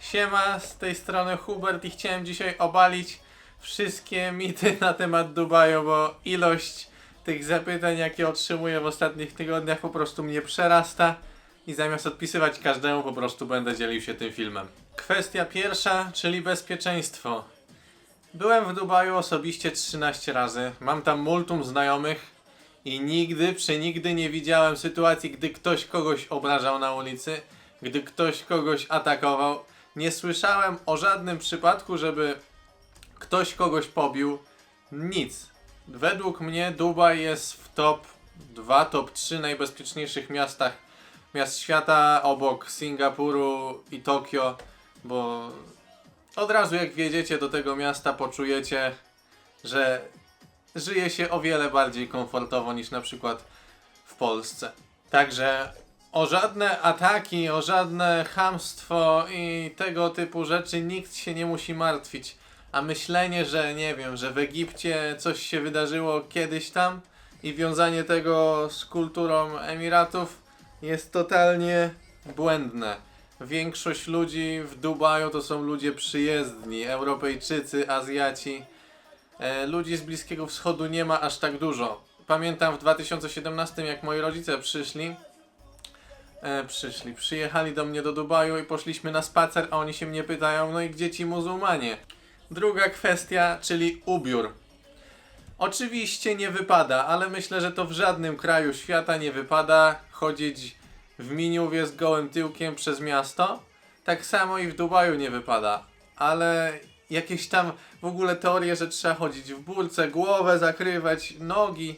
Siema, z tej strony Hubert i chciałem dzisiaj obalić wszystkie mity na temat Dubaju, bo ilość tych zapytań, jakie otrzymuję w ostatnich tygodniach po prostu mnie przerasta i zamiast odpisywać każdemu po prostu będę dzielił się tym filmem. Kwestia pierwsza, czyli bezpieczeństwo. Byłem w Dubaju osobiście 13 razy, mam tam multum znajomych i nigdy, przenigdy nie widziałem sytuacji, gdy ktoś kogoś obrażał na ulicy, gdy ktoś kogoś atakował. Nie słyszałem o żadnym przypadku, żeby ktoś kogoś pobił. Nic. Według mnie Dubaj jest w top 2, top 3 najbezpieczniejszych miastach miast świata obok Singapuru i Tokio, bo od razu jak wjedziecie do tego miasta poczujecie, że żyje się o wiele bardziej komfortowo niż na przykład w Polsce. Także o żadne ataki, o żadne chamstwo i tego typu rzeczy nikt się nie musi martwić. A myślenie, że nie wiem, że w Egipcie coś się wydarzyło kiedyś tam i wiązanie tego z kulturą Emiratów jest totalnie błędne. Większość ludzi w Dubaju to są ludzie przyjezdni, Europejczycy, Azjaci. E, ludzi z Bliskiego Wschodu nie ma aż tak dużo. Pamiętam w 2017, jak moi rodzice przyszli, e, przyszli, przyjechali do mnie do Dubaju i poszliśmy na spacer, a oni się mnie pytają, no i gdzie ci muzułmanie? Druga kwestia, czyli ubiór. Oczywiście nie wypada, ale myślę, że to w żadnym kraju świata nie wypada chodzić w miniuwie z gołym tyłkiem przez miasto. Tak samo i w Dubaju nie wypada. Ale jakieś tam w ogóle teorie, że trzeba chodzić w burce, głowę zakrywać, nogi.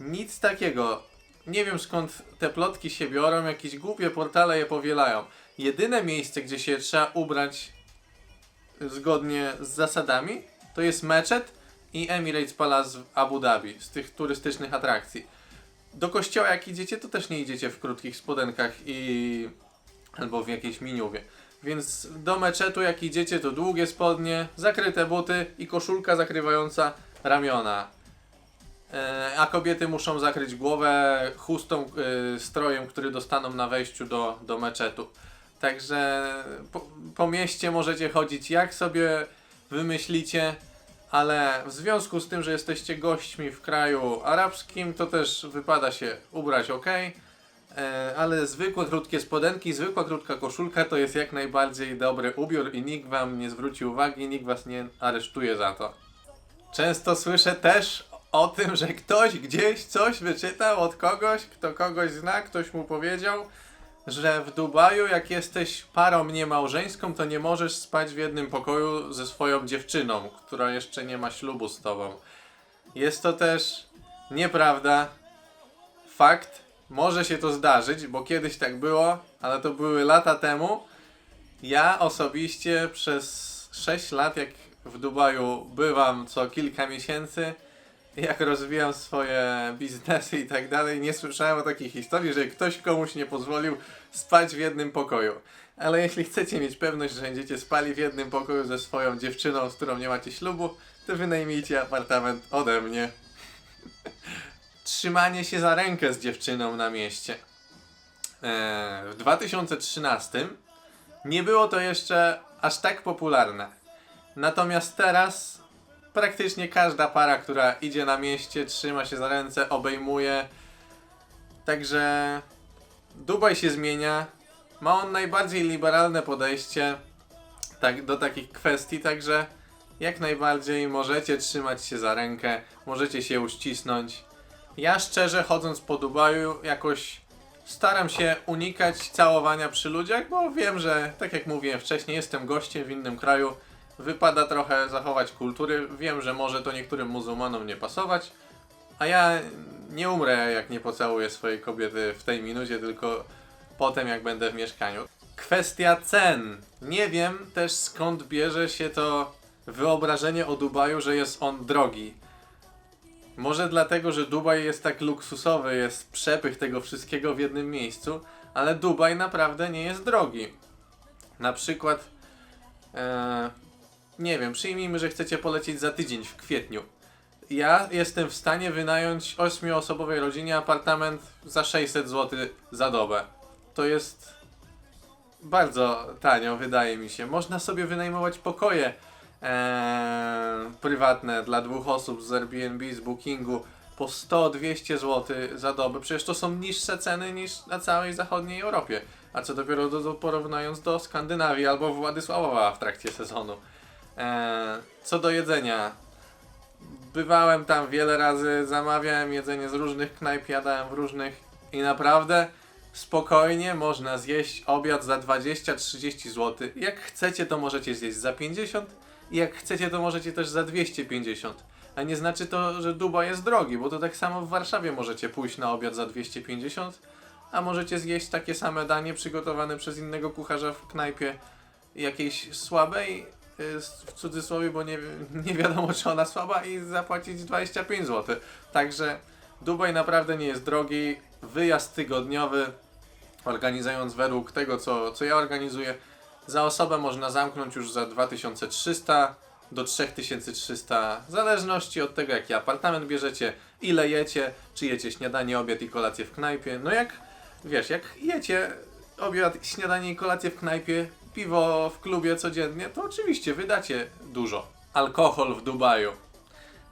Nic takiego. Nie wiem skąd te plotki się biorą, jakieś głupie portale je powielają. Jedyne miejsce, gdzie się trzeba ubrać zgodnie z zasadami, to jest meczet i Emirates Palace w Abu Dhabi, z tych turystycznych atrakcji. Do kościoła jak idziecie, to też nie idziecie w krótkich spodenkach i... albo w jakiejś miniuwie. Więc do meczetu jak idziecie, to długie spodnie, zakryte buty i koszulka zakrywająca ramiona. E, a kobiety muszą zakryć głowę chustą, e, strojem, który dostaną na wejściu do, do meczetu. Także po, po mieście możecie chodzić jak sobie wymyślicie, ale w związku z tym, że jesteście gośćmi w kraju arabskim, to też wypada się ubrać ok. E, ale zwykłe krótkie spodenki, zwykła krótka koszulka to jest jak najbardziej dobry ubiór i nikt wam nie zwróci uwagi, nikt was nie aresztuje za to. Często słyszę też o tym, że ktoś gdzieś coś wyczytał od kogoś, kto kogoś zna, ktoś mu powiedział, że w Dubaju jak jesteś parą niemałżeńską, to nie możesz spać w jednym pokoju ze swoją dziewczyną, która jeszcze nie ma ślubu z tobą. Jest to też nieprawda. Fakt, może się to zdarzyć, bo kiedyś tak było, ale to były lata temu. Ja osobiście przez 6 lat, jak w Dubaju bywam co kilka miesięcy, jak rozwijam swoje biznesy i tak dalej, nie słyszałem o takiej historii, że ktoś komuś nie pozwolił spać w jednym pokoju. Ale jeśli chcecie mieć pewność, że będziecie spali w jednym pokoju ze swoją dziewczyną, z którą nie macie ślubu, to wynajmijcie apartament ode mnie. Trzymanie się za rękę z dziewczyną na mieście. Eee, w 2013 nie było to jeszcze aż tak popularne. Natomiast teraz praktycznie każda para, która idzie na mieście, trzyma się za ręce, obejmuje. Także Dubaj się zmienia. Ma on najbardziej liberalne podejście tak, do takich kwestii, także jak najbardziej możecie trzymać się za rękę, możecie się uścisnąć. Ja szczerze chodząc po Dubaju jakoś staram się unikać całowania przy ludziach, bo wiem, że tak jak mówiłem wcześniej, jestem gościem w innym kraju. Wypada trochę zachować kultury. Wiem, że może to niektórym muzułmanom nie pasować, a ja nie umrę jak nie pocałuję swojej kobiety w tej minucie, tylko potem jak będę w mieszkaniu. Kwestia cen. Nie wiem też skąd bierze się to wyobrażenie o Dubaju, że jest on drogi. Może dlatego, że Dubaj jest tak luksusowy, jest przepych tego wszystkiego w jednym miejscu, ale Dubaj naprawdę nie jest drogi. Na przykład, e, nie wiem, przyjmijmy, że chcecie polecieć za tydzień w kwietniu. Ja jestem w stanie wynająć 8-osobowej rodzinie apartament za 600 zł za dobę. To jest bardzo tanio, wydaje mi się. Można sobie wynajmować pokoje e, prywatne dla dwóch osób z Airbnb, z Bookingu po 100-200 zł za dobę. Przecież to są niższe ceny niż na całej zachodniej Europie. A co dopiero do, do, do Skandynawii albo Władysławowa w trakcie sezonu. E, co do jedzenia. Bywałem tam wiele razy, zamawiałem jedzenie z różnych knajp, jadałem w różnych i naprawdę spokojnie można zjeść obiad za 20-30 zł. Jak chcecie, to możecie zjeść za 50 i jak chcecie, to możecie też za 250. A nie znaczy to, że Dubaj jest drogi, bo to tak samo w Warszawie możecie pójść na obiad za 250, a możecie zjeść takie same danie przygotowane przez innego kucharza w knajpie jakiejś słabej, w cudzysłowie, bo nie, nie wiadomo czy ona słaba i zapłacić 25 zł. Także Dubaj naprawdę nie jest drogi. Wyjazd tygodniowy, organizując według tego, co, co ja organizuję, za osobę można zamknąć już za 2300 do 3300, w zależności od tego, jaki apartament bierzecie, ile jecie, czy jecie śniadanie, obiad i kolację w knajpie. No jak, wiesz, jak jecie obiad, śniadanie i kolację w knajpie, piwo w klubie codziennie, to oczywiście wydacie dużo. Alkohol w Dubaju.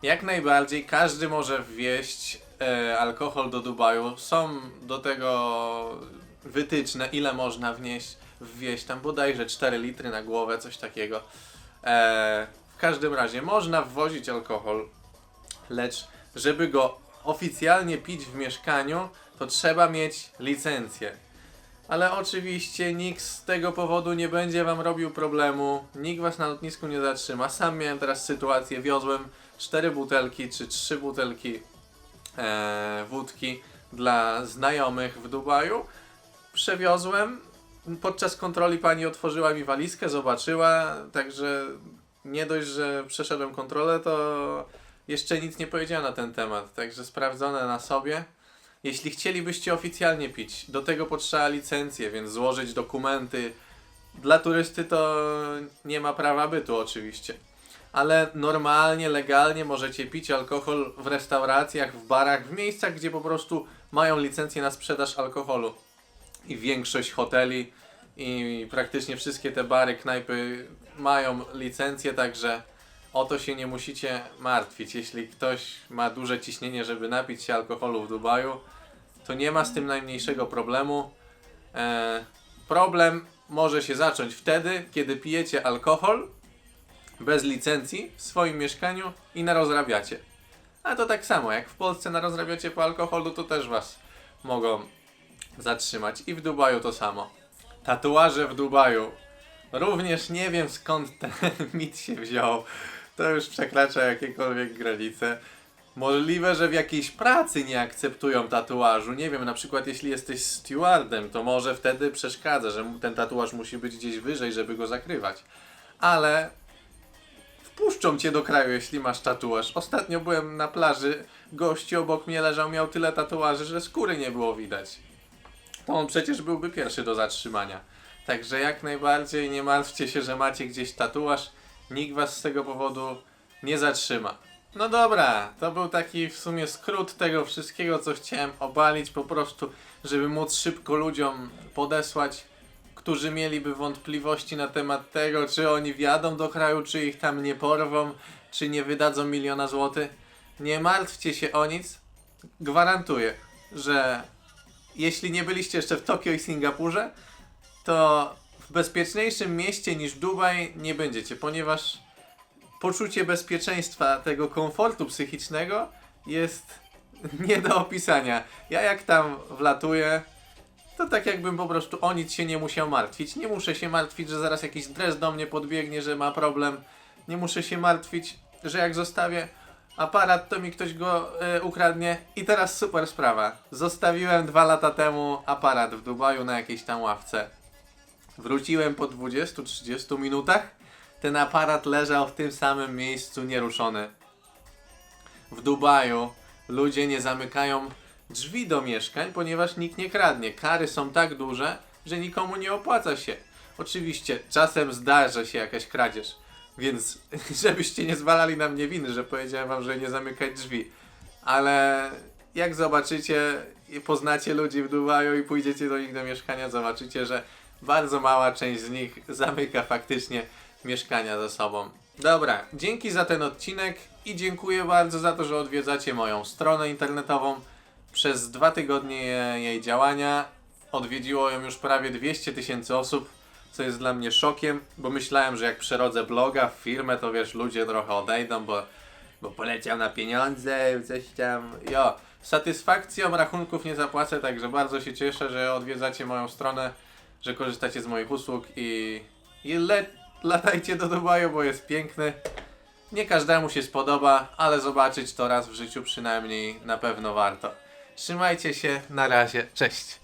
Jak najbardziej każdy może wwieźć e, alkohol do Dubaju. Są do tego wytyczne, ile można wnieść, wwieźć tam bodajże 4 litry na głowę, coś takiego. E, w każdym razie można wwozić alkohol, lecz żeby go oficjalnie pić w mieszkaniu, to trzeba mieć licencję. Ale oczywiście nikt z tego powodu nie będzie wam robił problemu, nikt was na lotnisku nie zatrzyma. Sam miałem teraz sytuację, wiozłem cztery butelki czy trzy butelki e, wódki dla znajomych w Dubaju. Przewiozłem. Podczas kontroli pani otworzyła mi walizkę, zobaczyła, także nie dość, że przeszedłem kontrolę, to jeszcze nic nie powiedziała na ten temat. Także sprawdzone na sobie. Jeśli chcielibyście oficjalnie pić, do tego potrzeba licencję, więc złożyć dokumenty. Dla turysty to nie ma prawa bytu oczywiście. Ale normalnie, legalnie możecie pić alkohol w restauracjach, w barach, w miejscach, gdzie po prostu mają licencję na sprzedaż alkoholu. I większość hoteli i praktycznie wszystkie te bary, knajpy mają licencję, także o to się nie musicie martwić. Jeśli ktoś ma duże ciśnienie, żeby napić się alkoholu w Dubaju, to nie ma z tym najmniejszego problemu. E, problem może się zacząć wtedy, kiedy pijecie alkohol bez licencji w swoim mieszkaniu i narozrabiacie. A to tak samo, jak w Polsce narozrabiacie po alkoholu, to też was mogą zatrzymać. I w Dubaju to samo. Tatuaże w Dubaju. Również nie wiem skąd ten mit się wziął. To już przekracza jakiekolwiek granice. Możliwe, że w jakiejś pracy nie akceptują tatuażu. Nie wiem, na przykład jeśli jesteś stewardem, to może wtedy przeszkadza, że ten tatuaż musi być gdzieś wyżej, żeby go zakrywać. Ale wpuszczą cię do kraju, jeśli masz tatuaż. Ostatnio byłem na plaży, gości obok mnie leżał, miał tyle tatuaży, że skóry nie było widać. To on przecież byłby pierwszy do zatrzymania. Także jak najbardziej nie martwcie się, że macie gdzieś tatuaż. Nikt was z tego powodu nie zatrzyma. No dobra, to był taki w sumie skrót tego wszystkiego, co chciałem obalić, po prostu, żeby móc szybko ludziom podesłać, którzy mieliby wątpliwości na temat tego, czy oni wjadą do kraju, czy ich tam nie porwą, czy nie wydadzą miliona złotych. Nie martwcie się o nic. Gwarantuję, że jeśli nie byliście jeszcze w Tokio i Singapurze, to w bezpieczniejszym mieście niż Dubaj nie będziecie, ponieważ poczucie bezpieczeństwa, tego komfortu psychicznego jest nie do opisania. Ja jak tam wlatuję, to tak jakbym po prostu o nic się nie musiał martwić. Nie muszę się martwić, że zaraz jakiś dres do mnie podbiegnie, że ma problem. Nie muszę się martwić, że jak zostawię aparat, to mi ktoś go e, ukradnie. I teraz super sprawa. Zostawiłem dwa lata temu aparat w Dubaju na jakiejś tam ławce. Wróciłem po 20-30 minutach. Ten aparat leżał w tym samym miejscu nieruszony. W Dubaju ludzie nie zamykają drzwi do mieszkań, ponieważ nikt nie kradnie. Kary są tak duże, że nikomu nie opłaca się. Oczywiście, czasem zdarza się jakaś kradzież, więc żebyście nie zwalali na mnie winy, że powiedziałem wam, że nie zamykać drzwi. Ale jak zobaczycie poznacie ludzi w Dubaju i pójdziecie do nich do mieszkania, zobaczycie, że bardzo mała część z nich zamyka faktycznie mieszkania ze sobą. Dobra, dzięki za ten odcinek i dziękuję bardzo za to, że odwiedzacie moją stronę internetową. Przez dwa tygodnie jej działania odwiedziło ją już prawie 200 tysięcy osób, co jest dla mnie szokiem, bo myślałem, że jak przerodzę bloga w firmę, to wiesz, ludzie trochę odejdą, bo, bo poleciał na pieniądze, coś tam. Jo, satysfakcją rachunków nie zapłacę, także bardzo się cieszę, że odwiedzacie moją stronę, że korzystacie z moich usług i, i le, latajcie do Dubaju, bo jest piękny. Nie każdemu się spodoba, ale zobaczyć to raz w życiu przynajmniej na pewno warto. Trzymajcie się, na razie, cześć.